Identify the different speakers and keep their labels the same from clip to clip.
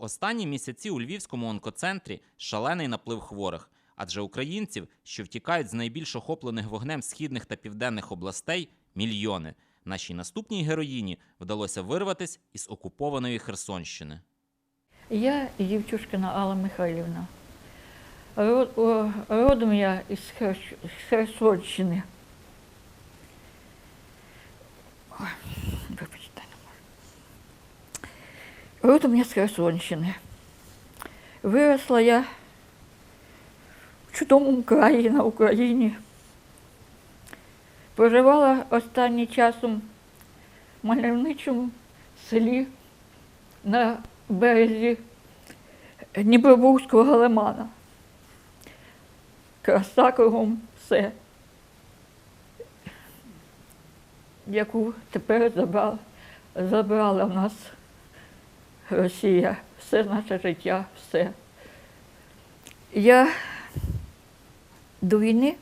Speaker 1: Останні місяці у Львівському онкоцентрі шалений наплив хворих, адже українців, що втікають з найбільш охоплених вогнем східних та південних областей, мільйони. Нашій наступній героїні вдалося вирватись із окупованої Херсонщини.
Speaker 2: Я Євчушкина Алла Михайлівна. Родом я із Херсонщини. Ой, Вибачте, не можу. Родом я з Херсонщини. Виросла я в чудовому краї на Україні. Проживала останнім часом в мальовничому селі на березі Дніпробурського лимана. Краса кругом все, яку тепер забрала, забрала в нас Росія, все наше життя, все. Я до війни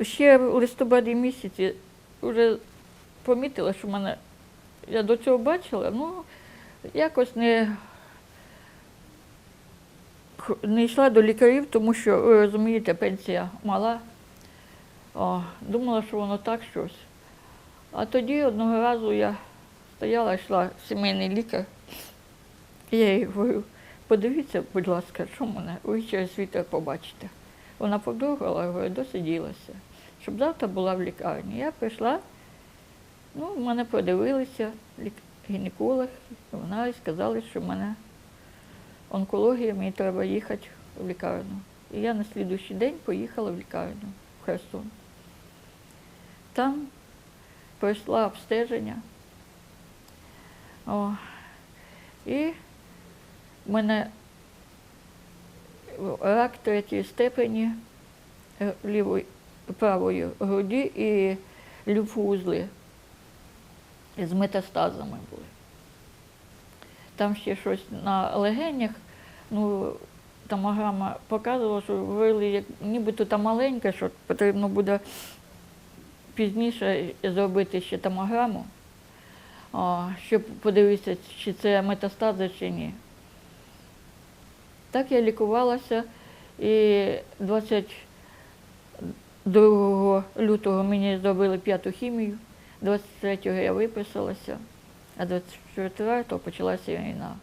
Speaker 2: ще в листопаді місяці вже помітила, що в мене я до цього бачила, ну якось не, не йшла до лікарів, тому що, ви розумієте, пенсія мала. О, думала, що воно так щось. А тоді одного разу я стояла, йшла сімейний лікар, я їй говорю, подивіться, будь ласка, що мене, ви через світер побачите. Вона подругала, говорю, досиділася, щоб завтра була в лікарні. Я прийшла, ну, мене подивилися, гінеколог, вона сказала, що в мене онкологія, мені треба їхати в лікарню. І я на слідуючий день поїхала в лікарню в Херсон. Там пройшла обстеження. О, і в мене рак третьої степені е, лівої, правої груді і лімфоузли з метастазами були. Там ще щось на легенях, ну, томограма показувала, що вили, як нібито там маленьке, що потрібно буде пізніше зробити ще томограму, щоб подивитися, чи це метастази, чи ні. Так я лікувалася і 22 лютого мені зробили п'яту хімію, 23-го я виписалася, а 24-го почалася війна.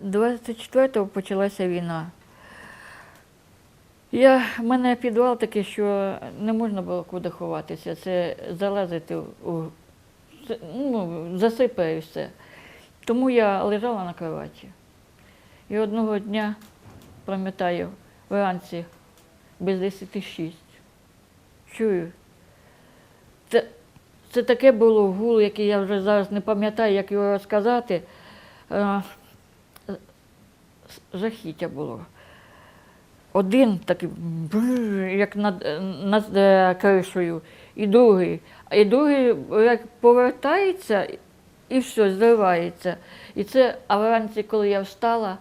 Speaker 2: 24-го почалася війна. Я, в мене підвал такий, що не можна було куди ховатися. Це залазити у ну, засипає все. Тому я лежала на кроваті. І одного дня, пам'ятаю, вранці без 10 чую. Це, це таке було гул, який я вже зараз не пам'ятаю, як його розказати. Жахіття було. Один такий, як над, над е, кришею, і другий. І другий як повертається і все, зривається. І це, а вранці, коли я встала,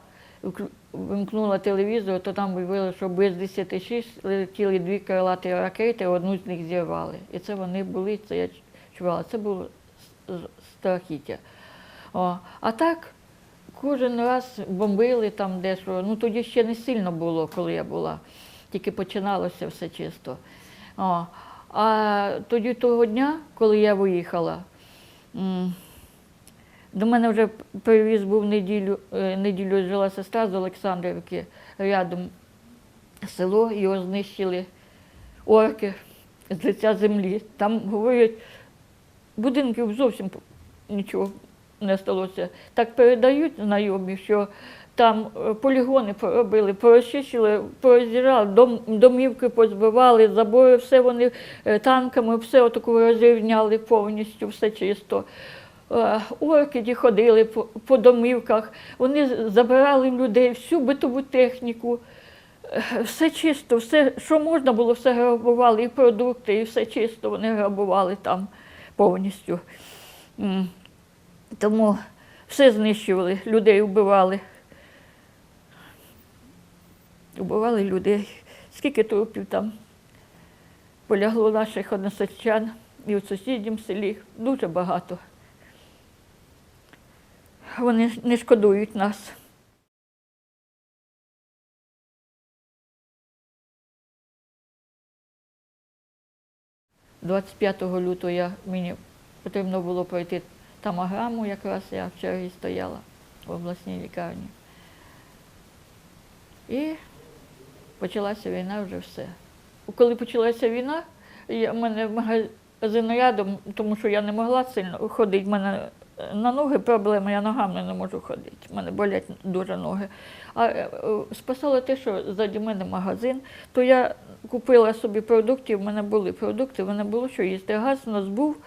Speaker 2: вимкнула телевізор, то там виявили, що без 10 летіли дві крилаті ракети, одну з них зірвали. І це вони були, це я чувала. Це було страхіття. О, а так, кожен раз бомбили там дещо. Ну тоді ще не сильно було, коли я була. Тільки починалося все чисто. О, а тоді того дня, коли я виїхала, до мене вже привіз був неділю, е, неділю жила сестра з Олександрівки, рядом село, його знищили орки з лиця землі. Там говорять, будинків зовсім нічого не сталося. Так передають знайомі, що там е, полігони поробили, порозчищили, порозірали, дом, домівки позбивали, забори, все вони е, танками, все отаку розрівняли повністю, все чисто. Е, Орки ходили по, по домівках, вони забирали людей всю битову техніку. Все чисто, все, що можна було, все грабували, і продукти, і все чисто вони грабували там повністю. Тому все знищували, людей вбивали. Вбивали людей. Скільки трупів там Полягло наших односельчан і в сусіднім селі дуже багато. Вони не шкодують нас. 25 лютого мені потрібно було пройти тамограму, якраз я в черзі стояла в обласній лікарні. І почалася війна вже все. Коли почалася війна, я, в мене магазин рядом, тому що я не могла сильно ходити. В мене на ноги проблеми, я ногами не можу ходити. У мене болять дуже ноги. А е, е, спасало те, що ззаді мене магазин, то я купила собі продуктів, в мене були продукти, в мене було що їсти. Газ у нас був.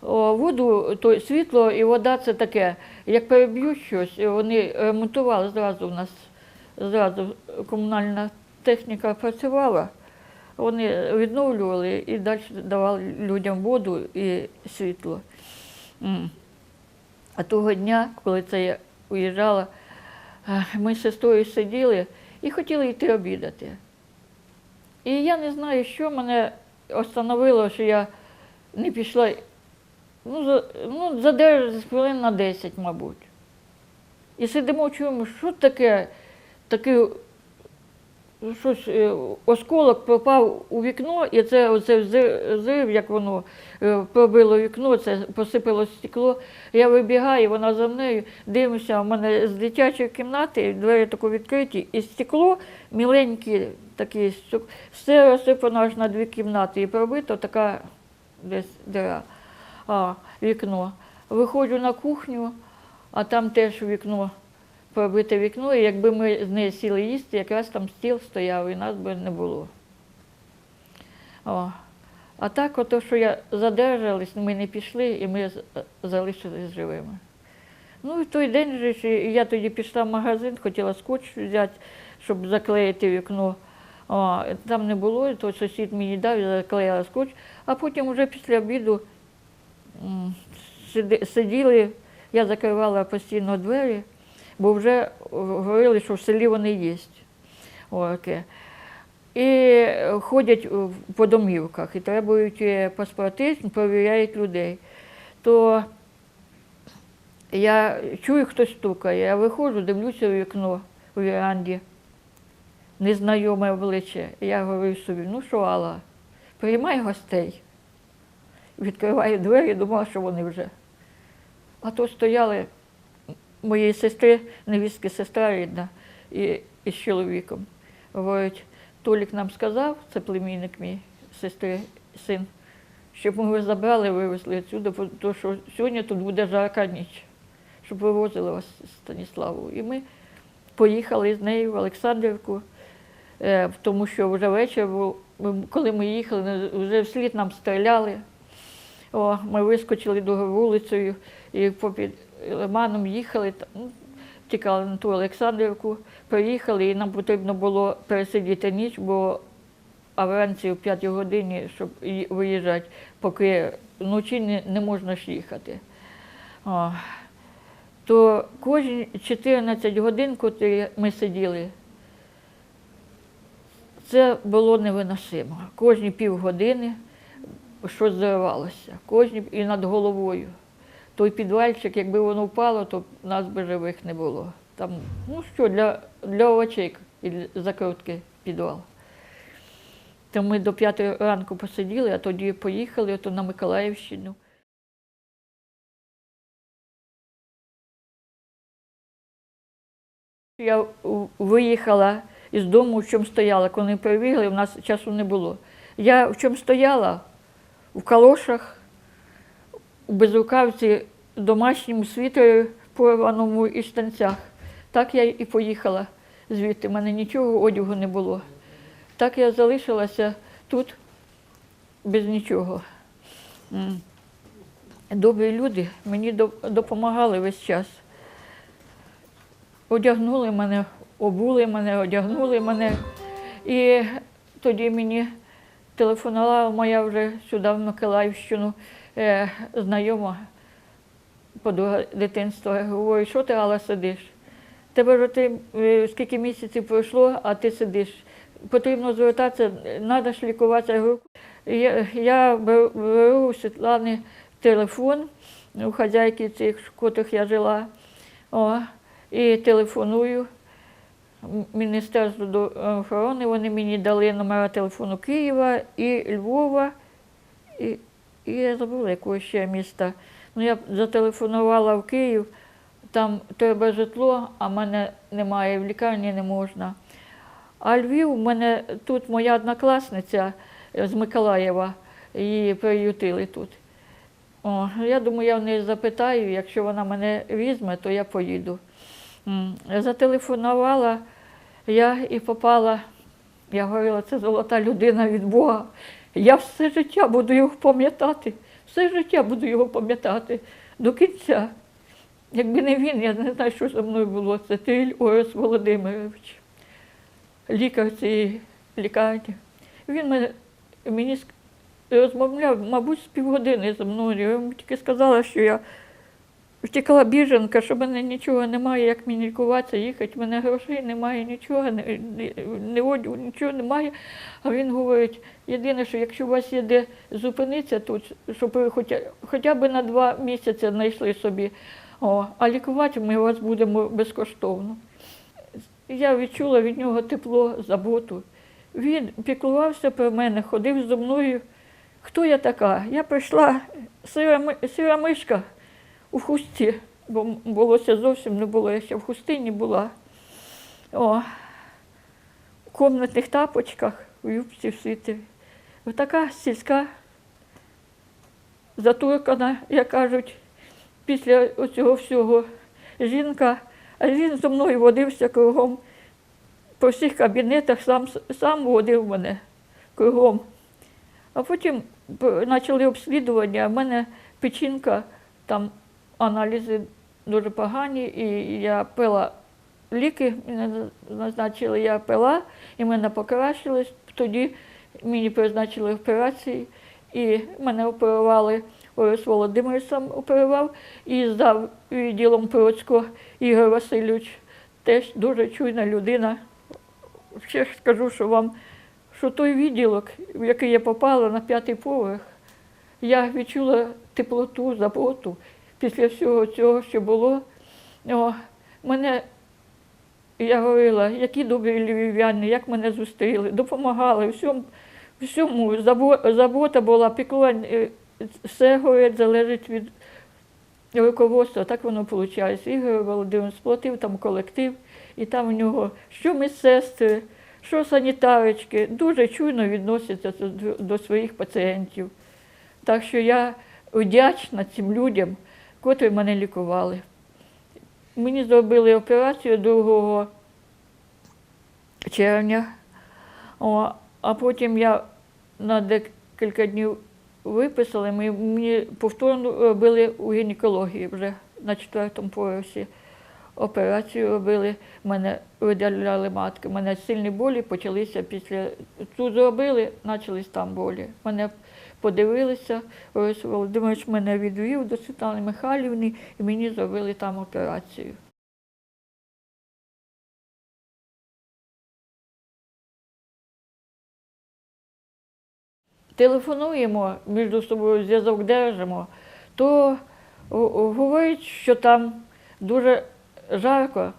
Speaker 2: Воду, то світло і вода це таке. Як переб'ють щось, вони ремонтували зразу у нас, зразу комунальна техніка працювала. Вони відновлювали і далі давали людям воду і світло. А того дня, коли це я уїжджала, е, ми з сестрою сиділи і хотіли йти обідати. І я не знаю, що мене остановило, що я не пішла. Ну, за, ну, за десь хвилин на 10, мабуть. І сидимо, чуємо, що таке, такий щось, е, осколок попав у вікно, і це оце взрив, як воно е, пробило вікно, це посипало стекло. Я вибігаю, вона за мною, дивимося, в мене з дитячої кімнати двері тако відкриті, і стекло міленьке, таке, все розсипано аж на дві кімнати, і пробито така десь дира, а, вікно. Виходжу на кухню, а там теж вікно пробите вікно, і якби ми з нею сіли їсти, якраз там стіл стояв, і нас би не було. О. А так, ото, що я задержалась, ми не пішли, і ми залишились живими. Ну і той день же я тоді пішла в магазин, хотіла скотч взяти, щоб заклеїти вікно. О, там не було, то сусід мені дав, я заклеїла скотч, а потім вже після обіду сиділи, я закривала постійно двері, бо вже говорили, що в селі вони є. Оке. І ходять по домівках і требують е, паспорти, перевіряють людей. То я чую, хтось стукає, я виходжу, дивлюся у вікно у віранді, незнайоме обличчя. Я говорю собі, ну що, Алла, приймай гостей. Відкриваю двері, думала, що вони вже. А то стояли моєї сестри, невістки сестра рідна, і, і з чоловіком. Говорять, Толік нам сказав, це племінник мій, сестри, син, щоб ми вас забрали, вивезли відсюди, бо що сьогодні тут буде жарка ніч, щоб вивозили вас Станіславу. І ми поїхали з нею в Олександрівку, е, тому що вже вечір був, коли ми їхали, вже вслід нам стріляли. О, ми вискочили до вулицею і попід лиманом їхали, ну, тікали на ту Олександрівку, приїхали, і нам потрібно було пересидіти ніч, бо а вранці о 5 годині, щоб виїжджати, поки вночі не, не можна ж їхати. О. То кожні 14 годин, коли ми сиділи, це було невиносимо. Кожні півгодини щось зривалося, кожні і над головою. Той підвальчик, якби воно впало, то нас би живих не було. Там, ну що, для, для овочей і закрутки підвал. То ми до п'ятої ранку посиділи, а тоді поїхали ото на Миколаївщину. Я виїхала із дому, в чому стояла. Коли прибігли, в нас часу не було. Я в чому стояла? В калошах, у безрукавці, домашньому світері порваному і штанцях. Так я і поїхала звідти. У мене нічого одягу не було. Так я залишилася тут без нічого. Добрі люди мені допомагали весь час. Одягнули мене, обули мене, одягнули мене. І тоді мені телефонувала моя вже сюди, в Миколаївщину, е, знайома подруга дитинства. Говорю, що ти Алла сидиш? Тебе вже ти, е, скільки місяців пройшло, а ти сидиш. Потрібно звертатися, треба ж лікуватися. Я Я, беру у Світлани телефон, у хазяйки цих, в котрих я жила, о, і телефоную. М- Міністерству до- охорони вони мені дали номера телефону Києва і Львова, і, і я забула якого ще міста. Ну, я зателефонувала в Київ, там треба житло, а в мене немає, в лікарні не можна. А Львів, у мене тут моя однокласниця з Миколаєва, її приютили тут. О, я думаю, я в неї запитаю, якщо вона мене візьме, то я поїду. Зателефонувала я і попала. Я говорила, це золота людина від Бога. Я все життя буду його пам'ятати, все життя буду його пам'ятати до кінця. Якби не він, я не знаю, що зі мною було. Це Тиль Орес Володимирович, лікар цієї лікарні. Він мене, мені розмовляв, мабуть, з півгодини зі мною. Я йому тільки сказала, що я втекла біженка, що в мене нічого немає, як мені лікуватися, їхати, в мене грошей немає, нічого, не, не, одягу, нічого немає. А він говорить, єдине, що якщо у вас є де зупинитися тут, щоб ви хоча, хоча б на два місяці знайшли собі, о, а лікувати ми вас будемо безкоштовно. Я відчула від нього тепло, заботу. Він піклувався про мене, ходив зі мною. Хто я така? Я прийшла сира, сира мишка у хусті, бо волосся зовсім не було, я ще в хустині була. О, в комнатних тапочках, у юбці в світері. Отака сільська, затуркана, як кажуть, після цього всього жінка, а він зі мною водився кругом по всіх кабінетах, сам, сам водив мене кругом. А потім почали обслідування, а в мене печінка, там аналізи дуже погані, і я пила ліки, мене назначили, я пила, і мене покращилось. Тоді мені призначили операції, і мене оперували, Орес Володимир сам оперував, і здав відділом Процько Ігор Васильович, теж дуже чуйна людина. Ще скажу, що вам, що той відділок, в який я попала на п'ятий поверх, я відчула теплоту, заботу після всього цього, що було. О, мене, я говорила, які добрі львів'яни, як мене зустріли, допомагали, всьому, всьому забота була, піклування. е, Все говорить, залежить від руководства, так воно виходить. Ігор Володимир сплатив там колектив, і там у нього що медсестри, що санітарочки, дуже чуйно відносяться до своїх пацієнтів. Так що я вдячна цим людям, котрі мене лікували. Мені зробили операцію 2 червня, О, а потім я на декілька днів виписали, ми, мені повторно робили у гінекології вже на четвертому поверсі. Операцію робили, мене видаляли матки. У мене сильні болі почалися після цю зробили, почались там болі. Мене подивилися, Орис Володимирович мене відвів до Світлани Михайлівни і мені зробили там операцію. Телефонуємо, між собою зв'язок держимо, то говорять, що там дуже жарко,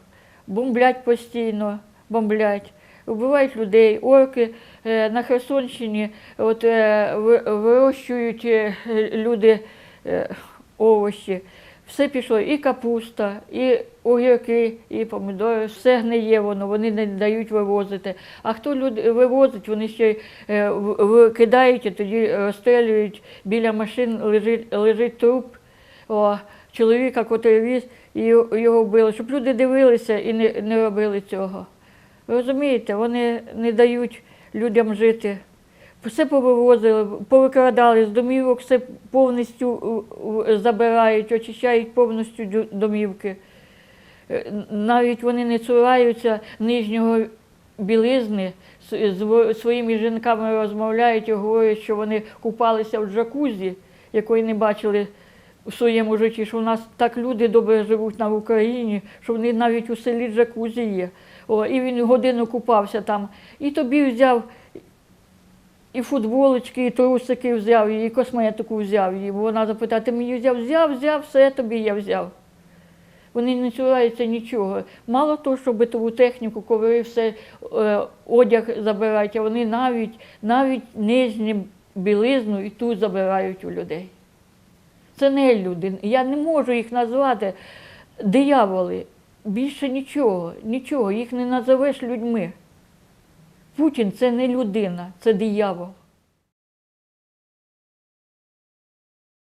Speaker 2: бомблять постійно, бомблять, вбивають людей, орки на Херсонщині от, е, вирощують е, люди е, овочі. Все пішло, і капуста, і огірки, і помідори, все гниє воно, вони не дають вивозити. А хто люди вивозить, вони ще й, е, викидають і тоді розстрілюють. Біля машин лежить, лежить труп о, чоловіка, який віз, і його вбили, щоб люди дивилися і не, не робили цього. Розумієте, вони не дають людям жити. Все повивозили, повикрадали з домівок, все повністю е, е, забирають, очищають повністю домівки. Е, Навіть вони не цураються нижнього білизни, з- своїми жінками розмовляють і говорять, що вони купалися в джакузі, якої не бачили в своєму житті, що в нас так люди добре живуть на Україні, що вони навіть у селі джакузі є. О, і він годину купався там. І тобі взяв і футболочки, і трусики взяв, і косметику взяв. Бо Вона запитає, ти мені взяв, взяв, взяв, все тобі я взяв. Вони не цураються нічого. Мало того, що битову техніку, коври, все е, одяг забирають, а вони навіть, навіть нижню білизну і ту забирають у людей. Це не люди. Я не можу їх назвати дияволи. Більше нічого, нічого, їх не називеш людьми. Путін це не людина, це диявол.